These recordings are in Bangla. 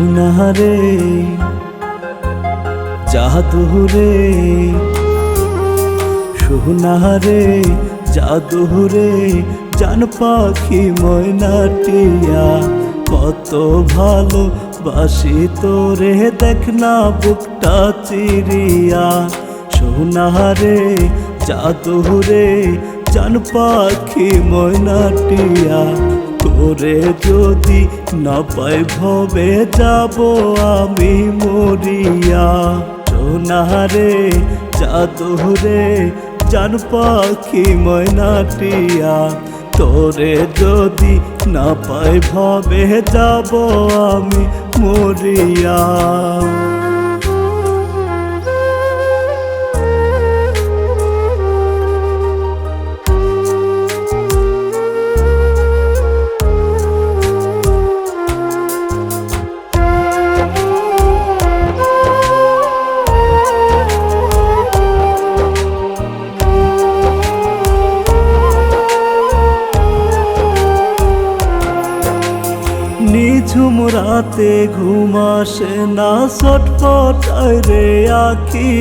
সোনারে জাদুরে সোনারে জাদুরে জান পাখি ময়নাটিয়া কত ভালো বাসি তোরে, দেখ না বুকটা চিরিয়া। সোনারে জাদুরে জান পাখি ময়নাটিয়া তোরে যদি না পাই ভবে যাব আমি মরিয়া। সোনারে জাদুরে জান পাখি ময়নাটিয়া তোরে যদি না পাই ভবে যাব আমি মরিয়া। নিঝুম রাতে ঘুম আসে না ছটফটায় রে আখি।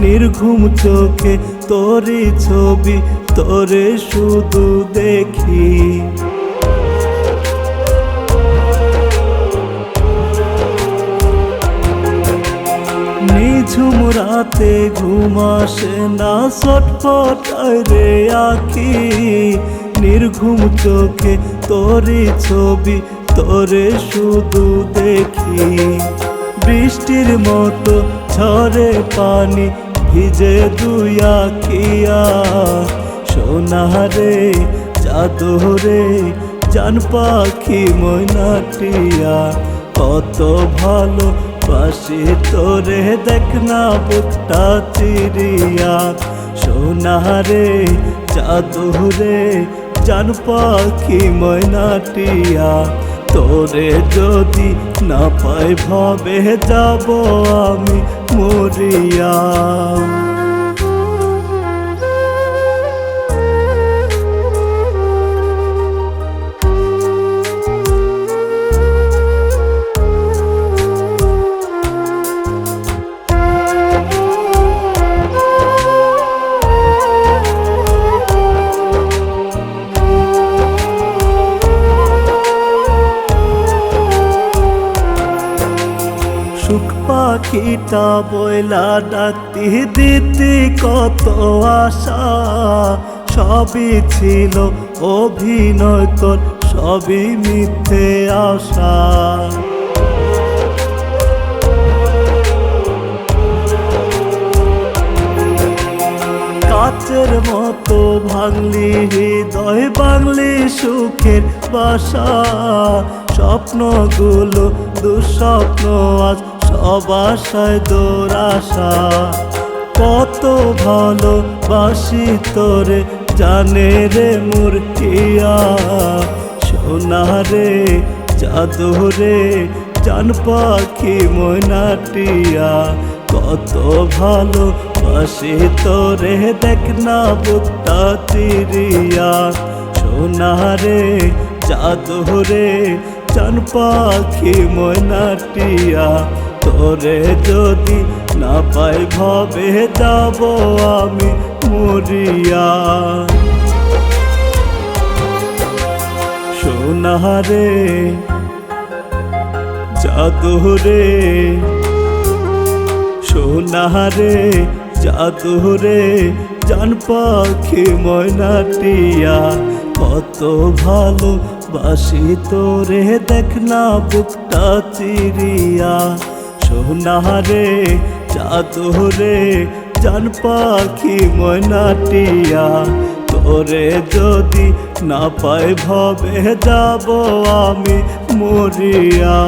নির্ঘুম চোখে তোরি ছবি, তোরে শুধু দেখি। নিঝুম রাতে ঘুম আসে না ছটফটায় রে আখি। নির্ঘুম চোখে তোরি ছবি তোরে শুধু দেখি বৃষ্টির মতো ঝরে পানি, ভিজে দুই আখিয়া। সোনারে জাদুরে জান পাখি ময়নাটিয়া কত ভালো পাশে তোরে দেখ না বুকটা চিরিয়া। সোনারে জাদুরে জান পাখি ময়নাটিয়া তোরে যদি না পাই ভাবে যাব আমি মরিয়া। সুখ পাখিটা বইলা ডাকতি, দিতি কত আশা। সবই ছিল অভিনয় তোর, সবই মিথ্যে আশা। কাচের মতো ভাঙলি হৃদয় বাংলি সুখের বাসা। স্বপ্নগুলো দুঃস্বপ্ন আজ আশায় দোরাশা, কত ভালো বাসি তোরে, জানে রে মূর্খিয়া। সোনা রে, জাদু রে, জান পাখি ময়নাটিয়া, কত ভালো বাসি তোরে, দেখ না বুকটা চিরিয়া। সোনা রে রে, জান পাখি ময়নাটিয়া তোরে যদি না পাই ভাবে যাব আমি মরিয়া। সোনারে জাদুরে সোনারে জাদুরে জান পাখি ময়নাটিয়া কত ভালো বাসি তোরে, দেখ না বুকটা চিরিয়া। সোনারে জাদুরে জান পাখি ময়নাটিয়া। তোরে যদি না পাই ভবে যাব আমি মরিয়া।